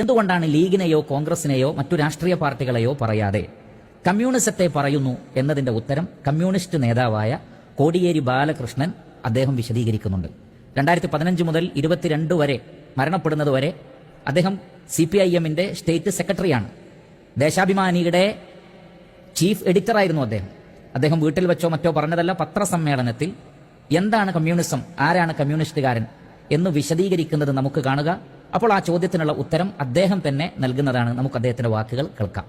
എന്തുകൊണ്ടാണ് ലീഗിനെയോ കോൺഗ്രസിനെയോ മറ്റു രാഷ്ട്രീയ പാർട്ടികളെയോ പറയാതെ? കമ്മ്യൂണിസത്തെ പറയുന്നു എന്നതിന്റെ ഉത്തരം കമ്മ്യൂണിസ്റ്റ് നേതാവായ കോടിയേരി ബാലകൃഷ്ണൻ അദ്ദേഹം വിശദീകരിക്കുന്നുണ്ട്. രണ്ടായിരത്തി പതിനഞ്ച് മുതൽ ഇരുപത്തിരണ്ട് വരെ മരണപ്പെടുന്നത് വരെ അദ്ദേഹം സി പി ഐ എമ്മിന്റെ സ്റ്റേറ്റ് സെക്രട്ടറിയാണ്. ദേശാഭിമാനിയുടെ ചീഫ് എഡിറ്ററായിരുന്നു അദ്ദേഹം. അദ്ദേഹം വീട്ടിൽ വെച്ചോ മറ്റോ പറഞ്ഞതല്ല പത്രസമ്മേളനത്തിൽ എന്താണ് കമ്മ്യൂണിസം ആരാണ് കമ്മ്യൂണിസ്റ്റുകാരൻ എന്ന് വിശദീകരിക്കുന്നത് നമുക്ക് കാണുക. അപ്പോൾ ആ ചോദ്യത്തിനുള്ള ഉത്തരം അദ്ദേഹം തന്നെ നൽകുന്നതാണ്. നമുക്ക് അദ്ദേഹത്തിന്റെ വാക്കുകൾ കേൾക്കാം.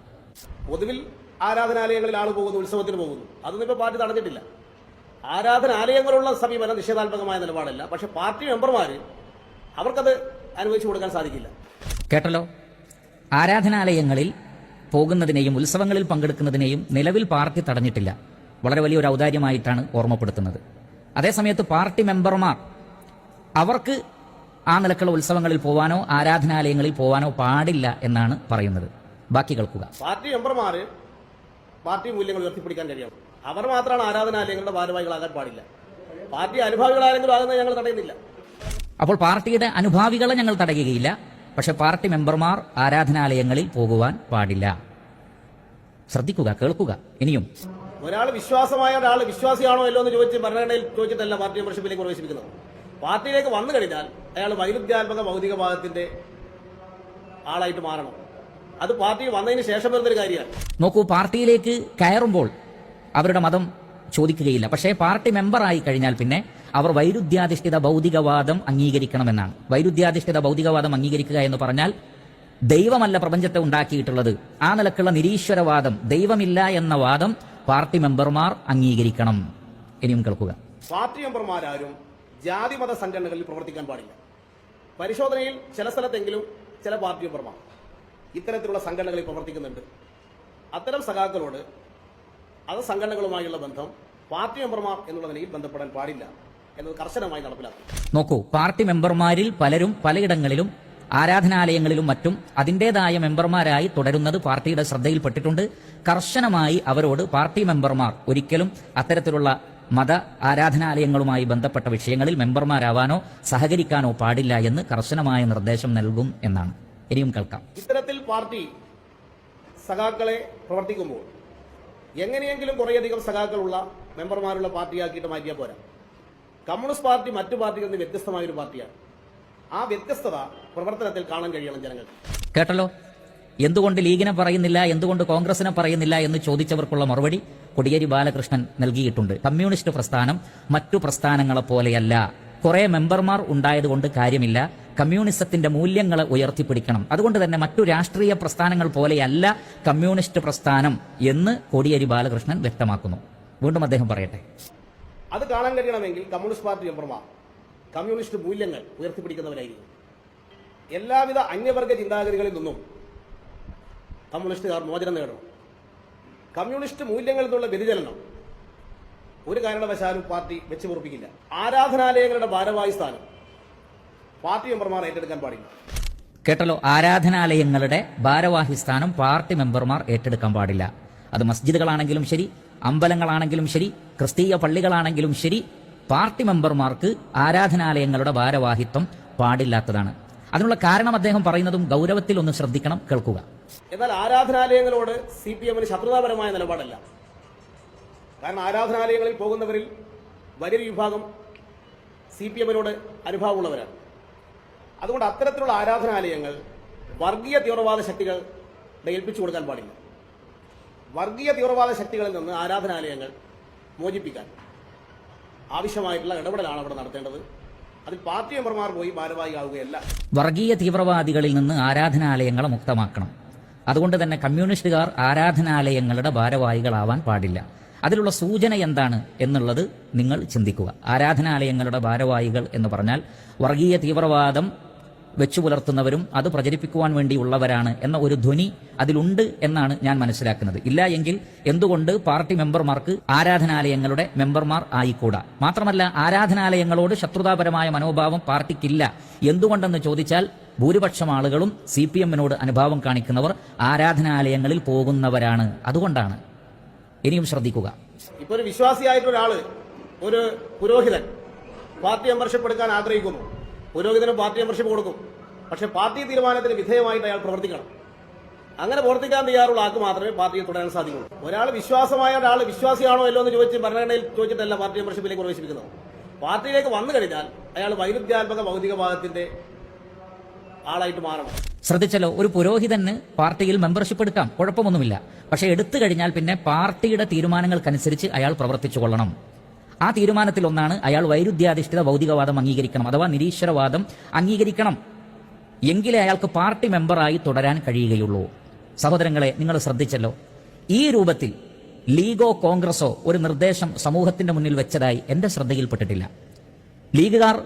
പൊതുവിൽ ആരാധനാലയങ്ങളിൽ ആൾ പോകുന്നു ഉത്സവത്തിന് പോകുന്നു. അതൊന്നും ഇപ്പോൾ പാർട്ടി തടഞ്ഞിട്ടില്ല. ആരാധനാലയങ്ങളുള്ള സമീപനം നിഷേധാത്മകമായ നിലപാടല്ല. പക്ഷെ പാർട്ടി മെമ്പർമാർ അവർക്കത് അനുവദിച്ചു കൊടുക്കാൻ സാധിക്കില്ല. കേട്ടല്ലോ? ആരാധനാലയങ്ങളിൽ പോകുന്നതിനെയും ഉത്സവങ്ങളിൽ പങ്കെടുക്കുന്നതിനെയും നിലവിൽ പാർട്ടി തടഞ്ഞിട്ടില്ല. വളരെ വലിയൊരു ഔദാര്യമായിട്ടാണ് ഓർമ്മപ്പെടുത്തുന്നത്. അതേസമയത്ത് പാർട്ടി മെമ്പർമാർ അവർക്ക് ആ നിലക്കുള്ള ഉത്സവങ്ങളിൽ പോവാനോ ആരാധനാലയങ്ങളിൽ പോവാനോ പാടില്ല എന്നാണ് പറയുന്നത്. ബാക്കി കേൾക്കുക. പാർട്ടി മെമ്പർമാർ പാർട്ടി മൂല്യങ്ങൾ ഉയർത്തിപ്പിടിക്കാൻ കഴിയണം. അവർ മാത്രമാണ് ആരാധനാലയങ്ങളുടെ ഭാരവാഹികളാകാൻ പാടില്ല. പാർട്ടി അനുഭാവികളാരെങ്കിലും ആകുന്നത് ഞങ്ങൾ തടയുന്നില്ല. അപ്പോൾ പാർട്ടിയുടെ അനുഭാവികളെ ഞങ്ങൾ തടയുകയില്ല. പക്ഷെ പാർട്ടി മെമ്പർമാർ ആരാധനാലയങ്ങളിൽ പോകുവാൻ പാടില്ല. ശ്രദ്ധിക്കുക കേൾക്കുക. ഇനിയും. ഒരാൾ വിശ്വാസമായ ഒരാൾ വിശ്വാസിയാണോ അല്ലോ എന്ന് ചോദിച്ച് ഭരണഘടനയിൽ ചോദിച്ചിട്ടല്ല പാർട്ടി മെമ്പർഷിപ്പിലേക്ക് പ്രവേശിപ്പിക്കുന്നത്. പാർട്ടിയിലേക്ക് വന്നു കഴിഞ്ഞാൽ അയാൾ വൈരുദ്ധ്യാത്മക ഭൗതികവാദത്തിന്റെ ആളായിട്ട് മാറണം. അത് പാർട്ടി വന്നതിന് ശേഷം വരുന്നൊരു കാര്യമാണ്. നോക്കൂ പാർട്ടിയിലേക്ക് കയറുമ്പോൾ അവരുടെ മതം ചോദിക്കുകയില്ല. പക്ഷേ പാർട്ടി മെമ്പറായി കഴിഞ്ഞാൽ പിന്നെ അവർ വൈരുദ്ധ്യാധിഷ്ഠിത ഭൗതികവാദം അംഗീകരിക്കണമെന്നാണ്. വൈരുദ്ധ്യാധിഷ്ഠിത ഭൗതികവാദം അംഗീകരിക്കുക എന്ന് പറഞ്ഞാൽ ദൈവമല്ല പ്രപഞ്ചത്തെ ഉണ്ടാക്കിയിട്ടുള്ളത്. ആ നിലക്കുള്ള നിരീശ്വരവാദം ദൈവമില്ല എന്ന വാദം പാർട്ടി മെമ്പർമാർ അംഗീകരിക്കണം. ഇനിയും കേൾക്കുക. പാർട്ടി മെമ്പർമാരാരും ജാതി മത സംഘടനകളിൽ പ്രവർത്തിക്കാൻ പാടില്ല. പരിശോധനയിൽ ചില സ്ഥലത്തെങ്കിലും ചില പാർട്ടി മെമ്പർമാർ ഇത്തരത്തിലുള്ള സംഘടനകളിൽ പ്രവർത്തിക്കുന്നുണ്ട്. അത്തരം സഖാക്കളോട് അത് സംഘടനകളുമായുള്ള ബന്ധം പാർട്ടി മെമ്പർമാർ എന്നുള്ള നിലയിൽ ബന്ധപ്പെടാൻ പാടില്ല എന്നത് കർശനമായി നടപ്പിലാക്കും. നോക്കൂ പാർട്ടി മെമ്പർമാരിൽ പലരും പലയിടങ്ങളിലും ആരാധനാലയങ്ങളിലും മറ്റും അതിന്റെതായ മെമ്പർമാരായി തുടരുന്നത് പാർട്ടിയുടെ ശ്രദ്ധയിൽപ്പെട്ടിട്ടുണ്ട്. കർശനമായി അവരോട് പാർട്ടി മെമ്പർമാർ ഒരിക്കലും അത്തരത്തിലുള്ള മത ആരാധനാലയങ്ങളുമായി ബന്ധപ്പെട്ട വിഷയങ്ങളിൽ മെമ്പർമാരാവാനോ സഹകരിക്കാനോ പാടില്ല എന്ന് കർശനമായ നിർദ്ദേശം നൽകും എന്നാണ്. ഇനിയും കേൾക്കാം. ഇത്തരത്തിൽ പാർട്ടി സഖാക്കളെ പ്രവർത്തിക്കുമ്പോൾ എങ്ങനെയെങ്കിലും കുറേയധികം സഖാക്കളുള്ള മെമ്പർമാരുള്ള പാർട്ടിയാക്കിയിട്ട് മാറ്റിയാൽ പോരാ. കമ്മ്യൂണിസ്റ്റ് പാർട്ടി മറ്റു പാർട്ടികളിൽ നിന്ന് വ്യത്യസ്തമായ ഒരു പാർട്ടിയാണ്. ആ വ്യത്യസ്തത പ്രവർത്തനത്തിൽ കാണാൻ കഴിയണം ജനങ്ങൾക്ക്. കേട്ടല്ലോ? എന്തുകൊണ്ട് ലീഗിനെ പറയുന്നില്ല എന്തുകൊണ്ട് കോൺഗ്രസിനെ പറയുന്നില്ല എന്ന് ചോദിച്ചവർക്കുള്ള മറുപടി കൊടിയേരി ബാലകൃഷ്ണൻ നൽകിയിട്ടുണ്ട്. കമ്മ്യൂണിസ്റ്റ് പ്രസ്ഥാനം മറ്റു പ്രസ്ഥാനങ്ങളെ പോലെയല്ല. കുറെ മെമ്പർമാർ ഉണ്ടായതുകൊണ്ട് കാര്യമില്ല. കമ്മ്യൂണിസത്തിന്റെ മൂല്യങ്ങളെ ഉയർത്തിപ്പിടിക്കണം. അതുകൊണ്ട് തന്നെ മറ്റു രാഷ്ട്രീയ പ്രസ്ഥാനങ്ങൾ പോലെയല്ല കമ്മ്യൂണിസ്റ്റ് പ്രസ്ഥാനം എന്ന് കോടിയേരി ബാലകൃഷ്ണൻ വ്യക്തമാക്കുന്നു. വീണ്ടും അദ്ദേഹം പറയട്ടെ. അത് കാണാൻ കഴിയണമെങ്കിൽ കമ്മ്യൂണിസ്റ്റ് പാർട്ടി മെമ്പർമാർ കമ്മ്യൂണിസ്റ്റ് മൂല്യങ്ങൾ ഉയർത്തിപ്പിടിക്കുന്നവരായിരിക്കും. എല്ലാവിധ അന്യവർഗ ചിന്താഗതികളിൽ നിന്നും കമ്മ്യൂണിസ്റ്റുകാർ മോചനം നേടണം. കമ്മ്യൂണിസ്റ്റ് മൂല്യങ്ങളിൽ നിന്നുള്ള വ്യതിചലനം ഒരു കാരണവശാലും പാർട്ടി വെച്ച് പൊറപ്പിക്കില്ല ആരാധനാലയങ്ങളുടെ ഭാരവാഹി സ്ഥാനം പാർട്ടി മെമ്പർമാർ ഏറ്റെടുക്കാൻ പാടില്ല. കേട്ടല്ലോ ആരാധനാലയങ്ങളുടെ ഭാരവാഹി സ്ഥാനം പാർട്ടി മെമ്പർമാർ ഏറ്റെടുക്കാൻ പാടില്ല. അത് മസ്ജിദുകളാണെങ്കിലും ശരി അമ്പലങ്ങളാണെങ്കിലും ശരി ക്രിസ്തീയ പള്ളികളാണെങ്കിലും ശരി പാർട്ടി മെമ്പർമാർക്ക് ആരാധനാലയങ്ങളുടെ ഭാരവാഹിത്വം പാടില്ലാത്തതാണ്. അതിനുള്ള കാരണം അദ്ദേഹം പറയുന്നതും ഗൗരവത്തിൽ ഒന്ന് ശ്രദ്ധിക്കണം കേൾക്കുക. എന്നാൽ ആരാധനാലയങ്ങളോട് സി പി എമ്മിന് ശത്രുതാപരമായ നിലപാടല്ല. കാരണം ആരാധനാലയങ്ങളിൽ പോകുന്നവരിൽ വലിയൊരു വിഭാഗം സി പി എമ്മിനോട് അനുഭാവമുള്ളവരാണ്. അതുകൊണ്ട് അത്തരത്തിലുള്ള ആരാധനാലയങ്ങൾ വർഗീയ തീവ്രവാദ ശക്തികൾ ഏൽപ്പിച്ചു കൊടുക്കാൻ പാടില്ല. വർഗീയ തീവ്രവാദ ശക്തികളിൽ നിന്ന് ആരാധനാലയങ്ങൾ മോചിപ്പിക്കാൻ ആവശ്യമായിട്ടുള്ള ഇടപെടലാണ് അവിടെ നടത്തേണ്ടത്. അതിൽ പാർട്ടി മെമ്പർമാർ പോയി ഭാരവാഹിയാവുകയല്ല. വർഗീയ തീവ്രവാദികളിൽ നിന്ന് ആരാധനാലയങ്ങളെ മുക്തമാക്കണം. അതുകൊണ്ട് തന്നെ കമ്മ്യൂണിസ്റ്റുകാർ ആരാധനാലയങ്ങളുടെ ഭാരവാഹികളാവാൻ പാടില്ല. അതിലുള്ള സൂചന എന്താണ് എന്നുള്ളത് നിങ്ങൾ ചിന്തിക്കുക. ആരാധനാലയങ്ങളുടെ ഭാരവാഹികൾ എന്ന് പറഞ്ഞാൽ വർഗീയ തീവ്രവാദം വെച്ചു പുലർത്തുന്നവരും അത് പ്രചരിപ്പിക്കുവാൻ വേണ്ടിയുള്ളവരാണ് എന്ന ഒരു ധ്വനി അതിലുണ്ട് എന്നാണ് ഞാൻ മനസ്സിലാക്കുന്നത്. ഇല്ല എങ്കിൽ എന്തുകൊണ്ട് പാർട്ടി മെമ്പർമാർക്ക് ആരാധനാലയങ്ങളുടെ മെമ്പർമാർ ആയിക്കൂടാ? മാത്രമല്ല ആരാധനാലയങ്ങളോട് ശത്രുതാപരമായ മനോഭാവം പാർട്ടിക്കില്ല. എന്തുകൊണ്ടെന്ന് ചോദിച്ചാൽ ഭൂരിപക്ഷം ആളുകളും സി പി എമ്മിനോട് അനുഭാവം കാണിക്കുന്നവർ ആരാധനാലയങ്ങളിൽ പോകുന്നവരാണ്. അതുകൊണ്ടാണ്. ഇനിയും ശ്രദ്ധിക്കുക. ഇപ്പൊ ഒരു വിശ്വാസിയായിട്ട് ഒരു പുരോഹിതൻ പാർട്ടി മെമ്പർഷിപ്പ് എടുക്കാൻ ആഗ്രഹിക്കുന്നു. പുരോഹിതന് പാർട്ടി മെമ്പർഷിപ്പ് കൊടുക്കും. പക്ഷെ പാർട്ടി തീരുമാനത്തിന് വിധേയമായിട്ട് അയാൾ പ്രവർത്തിക്കണം. അങ്ങനെ പ്രവർത്തിക്കാൻ തയ്യാറുള്ള ആൾക്ക് മാത്രമേ പാർട്ടിയിൽ തുടരാൻ സാധിക്കുള്ളൂ. ഒരാൾ വിശ്വാസമായ ഒരാൾ വിശ്വാസിയാണോ അല്ലോ എന്ന് ചോദിച്ച് ഭരണഘടനയിൽ ചോദിച്ചിട്ടല്ല പാർട്ടി മെമ്പർഷിപ്പിലേക്ക് പ്രവേശിപ്പിക്കുന്നത്. പാർട്ടിയിലേക്ക് വന്നു കഴിഞ്ഞാൽ അയാൾ വൈരുദ്ധ്യാത്മക ഭൗതികവാദത്തിന്റെ ആളായിട്ട് മാറണം. ശ്രദ്ധിച്ചല്ലോ ഒരു പുരോഹിതന് പാർട്ടിയിൽ മെമ്പർഷിപ്പ് എടുക്കാം കുഴപ്പമൊന്നുമില്ല. പക്ഷെ എടുത്തു കഴിഞ്ഞാൽ പിന്നെ പാർട്ടിയുടെ തീരുമാനങ്ങൾക്കനുസരിച്ച് അയാൾ പ്രവർത്തിച്ചു കൊള്ളണം. ആ തീരുമാനത്തിൽ ഒന്നാണ് അയാൾ വൈരുദ്ധ്യാധിഷ്ഠിത ഭൗതികവാദം അംഗീകരിക്കണം അഥവാ നിരീശ്വരവാദം അംഗീകരിക്കണം. എങ്കിലേ അയാൾക്ക് പാർട്ടി മെമ്പറായി തുടരാൻ കഴിയുകയുള്ളൂ. സഹോദരങ്ങളെ നിങ്ങൾ ശ്രദ്ധിച്ചല്ലോ ഈ രൂപത്തിൽ ലീഗോ കോൺഗ്രസോ ഒരു നിർദ്ദേശം സമൂഹത്തിന്റെ മുന്നിൽ വെച്ചതായി എന്റെ ശ്രദ്ധയിൽപ്പെട്ടിട്ടില്ല. ലീഗുകാർ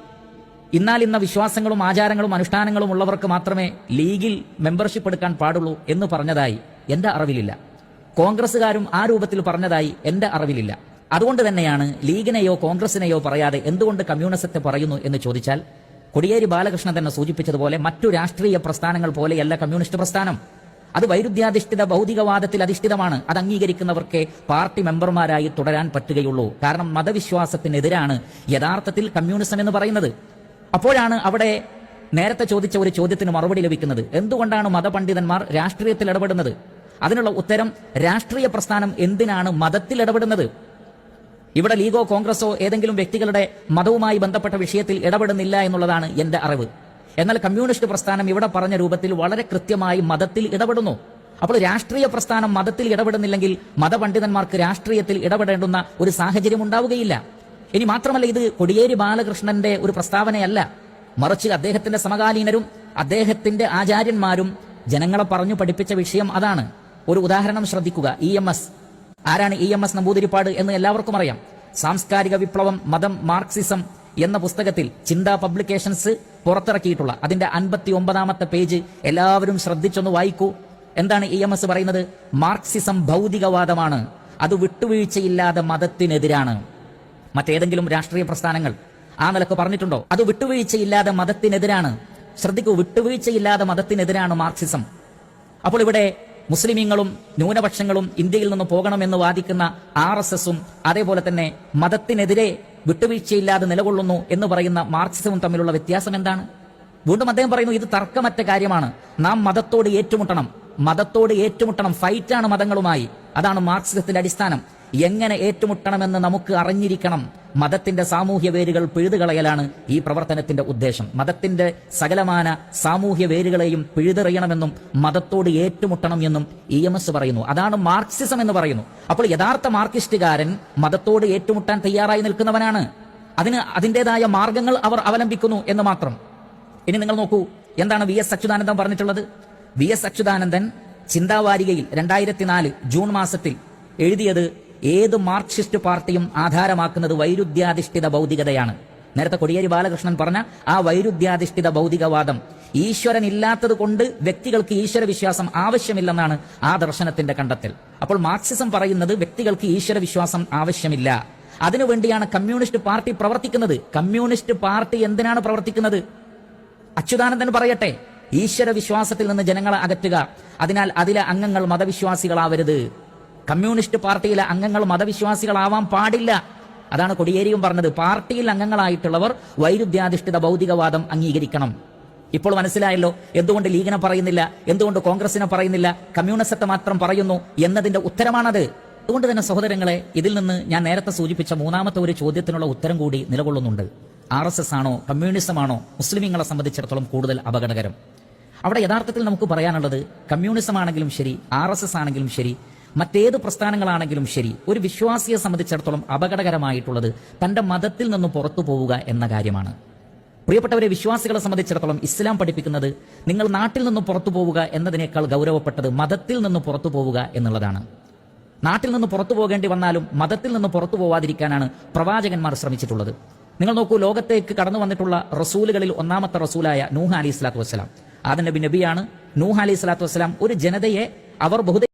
ഇന്നാൽ ഇന്ന വിശ്വാസങ്ങളും ആചാരങ്ങളും അനുഷ്ഠാനങ്ങളും ഉള്ളവർക്ക് മാത്രമേ ലീഗിൽ മെമ്പർഷിപ്പ് എടുക്കാൻ പാടുള്ളൂ എന്ന് പറഞ്ഞതായി എന്റെ അറിവിലില്ല. കോൺഗ്രസ്സുകാരും ആ രൂപത്തിൽ പറഞ്ഞതായി എന്റെ അറിവിലില്ല. അതുകൊണ്ട് തന്നെയാണ് ലീഗിനെയോ കോൺഗ്രസിനെയോ പറയാതെ എന്തുകൊണ്ട് കമ്മ്യൂണിസത്തെ പറയുന്നു എന്ന് ചോദിച്ചാൽ കൊടിയേരി ബാലകൃഷ്ണൻ തന്നെ സൂചിപ്പിച്ചതുപോലെ മറ്റു രാഷ്ട്രീയ പ്രസ്ഥാനങ്ങൾ പോലെയല്ല കമ്മ്യൂണിസ്റ്റ് പ്രസ്ഥാനം. അത് വൈരുദ്ധ്യാധിഷ്ഠിത ഭൗതികവാദത്തിൽ അധിഷ്ഠിതമാണ്. അത് അംഗീകരിക്കുന്നവർക്ക് പാർട്ടി മെമ്പർമാരായി തുടരാൻ പറ്റുകയുള്ളൂ. കാരണം മതവിശ്വാസത്തിനെതിരാണ് യഥാർത്ഥത്തിൽ കമ്മ്യൂണിസം എന്ന് പറയുന്നത്. അപ്പോഴാണ് അവിടെ നേരത്തെ ചോദിച്ച ഒരു ചോദ്യത്തിന് മറുപടി ലഭിക്കുന്നത്. എന്തുകൊണ്ടാണ് മതപണ്ഡിതന്മാർ രാഷ്ട്രീയത്തിൽ ഇടപെടുന്നത്? അതിനുള്ള ഉത്തരം രാഷ്ട്രീയ പ്രസ്ഥാനം എന്തിനാണ് മതത്തിൽ ഇടപെടുന്നത്? ഇവിടെ ലീഗോ കോൺഗ്രസോ ഏതെങ്കിലും വ്യക്തികളുടെ മതവുമായി ബന്ധപ്പെട്ട വിഷയത്തിൽ ഇടപെടുന്നില്ല എന്നുള്ളതാണ് എന്റെ അറിവ്. എന്നാൽ കമ്മ്യൂണിസ്റ്റ് പ്രസ്ഥാനം ഇവിടെ പറഞ്ഞ രൂപത്തിൽ വളരെ കൃത്യമായി മതത്തിൽ ഇടപെടുന്നു. അപ്പോൾ രാഷ്ട്രീയ പ്രസ്ഥാനം മതത്തിൽ ഇടപെടുന്നില്ലെങ്കിൽ മതപണ്ഡിതന്മാർക്ക് രാഷ്ട്രീയത്തിൽ ഇടപെടേണ്ടുന്ന ഒരു സാഹചര്യം ഉണ്ടാവുകയില്ല. ഇനി മാത്രമല്ല ഇത് കൊടിയേരി ബാലകൃഷ്ണന്റെ ഒരു പ്രസ്താവനയല്ല. മറിച്ച് അദ്ദേഹത്തിന്റെ സമകാലീനരും അദ്ദേഹത്തിന്റെ ആചാര്യന്മാരും ജനങ്ങളെ പറഞ്ഞു പഠിപ്പിച്ച വിഷയം അതാണ്. ഒരു ഉദാഹരണം ശ്രദ്ധിക്കുക. E M S. ആരാണ് ഇ എം എസ് നമ്പൂതിരിപ്പാട് എന്ന് എല്ലാവർക്കും അറിയാം. സാംസ്കാരിക വിപ്ലവം മതം മാർക്സിസം എന്ന പുസ്തകത്തിൽ ചിന്ത പബ്ലിക്കേഷൻസ് പുറത്തിറക്കിയിട്ടുള്ള അതിന്റെ അൻപത്തി ഒമ്പതാമത്തെ പേജ് എല്ലാവരും ശ്രദ്ധിച്ചൊന്ന് വായിക്കൂ. എന്താണ് ഇ എം എസ് പറയുന്നത്? മാർക്സിസം ഭൗതികവാദമാണ്. അത് വിട്ടുവീഴ്ചയില്ലാതെ മതത്തിനെതിരാണ്. മറ്റേതെങ്കിലും രാഷ്ട്രീയ പ്രസ്ഥാനങ്ങൾ ആ നിലയ്ക്ക് പറഞ്ഞിട്ടുണ്ടോ? അത് വിട്ടുവീഴ്ചയില്ലാതെ മതത്തിനെതിരാണ്. ശ്രദ്ധിക്കൂ വിട്ടുവീഴ്ചയില്ലാതെ മതത്തിനെതിരാണ് മാർക്സിസം. അപ്പോൾ ഇവിടെ മുസ്ലിമീങ്ങളും ന്യൂനപക്ഷങ്ങളും ഇന്ത്യയിൽ നിന്ന് പോകണമെന്ന് വാദിക്കുന്ന ആർ എസ് എസും അതേപോലെ തന്നെ മതത്തിനെതിരെ വിട്ടുവീഴ്ചയില്ലാതെ നിലകൊള്ളുന്നു എന്ന് പറയുന്ന മാർക്സിസവും തമ്മിലുള്ള വ്യത്യാസം എന്താണ്? വീണ്ടും അദ്ദേഹം പറയുന്നു ഇത് തർക്കമറ്റ കാര്യമാണ്. നാം മതത്തോട് ഏറ്റുമുട്ടണം. മതത്തോട് ഏറ്റുമുട്ടണം. ഫൈറ്റാണ് മതങ്ങളുമായി. അതാണ് മാർക്സിസത്തിന്റെ അടിസ്ഥാനം. എങ്ങനെ ഏറ്റുമുട്ടണമെന്ന് നമുക്ക് അറിഞ്ഞിരിക്കണം. മതത്തിന്റെ സാമൂഹ്യ വേരുകൾ പിഴുതുകളയലാണ് ഈ പ്രവർത്തനത്തിന്റെ ഉദ്ദേശം. മതത്തിന്റെ സകലമാന സാമൂഹ്യ വേരുകളെയും പിഴുതെറിയണമെന്നും മതത്തോട് ഏറ്റുമുട്ടണം എന്നും ഇ എം എസ് പറയുന്നു. അതാണ് മാർക്സിസം എന്ന് പറയുന്നു. അപ്പോൾ യഥാർത്ഥ മാർക്സിസ്റ്റുകാരൻ മതത്തോട് ഏറ്റുമുട്ടാൻ തയ്യാറായി നിൽക്കുന്നവനാണ്. അതിന് അതിന്റെതായ മാർഗങ്ങൾ അവർ അവലംബിക്കുന്നു എന്ന് മാത്രം. ഇനി നിങ്ങൾ നോക്കൂ. എന്താണ് വി എസ് അച്യുതാനന്ദം പറഞ്ഞിട്ടുള്ളത്? വി എസ് അച്യുതാനന്ദൻ ചിന്താവാരികയിൽ രണ്ടായിരത്തി നാല് ജൂൺ മാസത്തിൽ എഴുതിയത് ഏത് മാർക്സിസ്റ്റ് പാർട്ടിയും ആധാരമാക്കുന്നത് വൈരുദ്ധ്യാധിഷ്ഠിത ഭൗതികതയാണ്. നേരത്തെ കൊടിയേരി ബാലകൃഷ്ണൻ പറഞ്ഞ ആ വൈരുദ്ധ്യാധിഷ്ഠിത ഭൗതികവാദം ഈശ്വരൻ ഇല്ലാത്തത് കൊണ്ട് വ്യക്തികൾക്ക് ഈശ്വര വിശ്വാസം ആവശ്യമില്ലെന്നാണ് ആ ദർശനത്തിന്റെ കണ്ടെത്തൽ. അപ്പോൾ മാർക്സിസം പറയുന്നത് വ്യക്തികൾക്ക് ഈശ്വര വിശ്വാസം ആവശ്യമില്ല അതിനുവേണ്ടിയാണ് കമ്മ്യൂണിസ്റ്റ് പാർട്ടി പ്രവർത്തിക്കുന്നത്. കമ്മ്യൂണിസ്റ്റ് പാർട്ടി എന്തിനാണ് പ്രവർത്തിക്കുന്നത്? അച്യുതാനന്ദൻ പറയട്ടെ. ഈശ്വര വിശ്വാസത്തിൽ നിന്ന് ജനങ്ങളെ അകറ്റുക. അതിനാൽ അതിലെ അംഗങ്ങൾ മതവിശ്വാസികളാവരുത്. കമ്മ്യൂണിസ്റ്റ് പാർട്ടിയിലെ അംഗങ്ങൾ മതവിശ്വാസികളാവാൻ പാടില്ല. അതാണ് കൊടിയേരിയും പറഞ്ഞത്. പാർട്ടിയിൽ അംഗങ്ങളായിട്ടുള്ളവർ വൈരുദ്ധ്യാധിഷ്ഠിത ഭൗതികവാദം അംഗീകരിക്കണം. ഇപ്പോൾ മനസ്സിലായല്ലോ എന്തുകൊണ്ട് ലീഗിനെ പറയുന്നില്ല എന്തുകൊണ്ട് കോൺഗ്രസിനെ പറയുന്നില്ല കമ്മ്യൂണിസത്തെ മാത്രം പറയുന്നു എന്നതിന്റെ ഉത്തരമാണത്. അതുകൊണ്ട് തന്നെ സഹോദരങ്ങളെ ഇതിൽ നിന്ന് ഞാൻ നേരത്തെ സൂചിപ്പിച്ച മൂന്നാമത്തെ ഒരു ചോദ്യത്തിനുള്ള ഉത്തരം കൂടി നിലകൊള്ളുന്നുണ്ട്. ആർ എസ് എസ് ആണോ കമ്മ്യൂണിസമാണോ മുസ്ലിമീങ്ങളെ സംബന്ധിച്ചിടത്തോളം കൂടുതൽ അപകടകരം. അവിടെ യഥാർത്ഥത്തിൽ നമുക്ക് പറയാനുള്ളത് കമ്മ്യൂണിസം ആണെങ്കിലും ശരി ആർ എസ് എസ് ആണെങ്കിലും ശരി മറ്റേത് പ്രസ്ഥാനങ്ങളാണെങ്കിലും ശരി ഒരു വിശ്വാസിയെ സംബന്ധിച്ചിടത്തോളം അപകടകരമായിട്ടുള്ളത് തന്റെ മതത്തിൽ നിന്ന് പുറത്തു പോവുക എന്ന കാര്യമാണ്. പ്രിയപ്പെട്ടവരെ വിശ്വാസികളെ സംബന്ധിച്ചിടത്തോളം ഇസ്ലാം പഠിപ്പിക്കുന്നത് നിങ്ങൾ നാട്ടിൽ നിന്ന് പുറത്തു പോവുക എന്നതിനേക്കാൾ ഗൗരവപ്പെട്ടത് മതത്തിൽ നിന്ന് പുറത്തു പോവുക എന്നുള്ളതാണ്. നാട്ടിൽ നിന്ന് പുറത്തു പോകേണ്ടി വന്നാലും മതത്തിൽ നിന്ന് പുറത്തു പോവാതിരിക്കാനാണ് പ്രവാചകന്മാർ ശ്രമിച്ചിട്ടുള്ളത്. നിങ്ങൾ നോക്കൂ ലോകത്തേക്ക് കടന്നു വന്നിട്ടുള്ള റസൂലുകളിൽ ഒന്നാമത്തെ റസൂലായ നൂഹ അലി സ്വലാത്തു വസ്സലാം. ആദ്യ നബി നബിയാണ്. നൂഹ അലി സ്വലാത്തു വസ്സലാം ഒരു ജനതയെ അവർ ബഹുദൈവ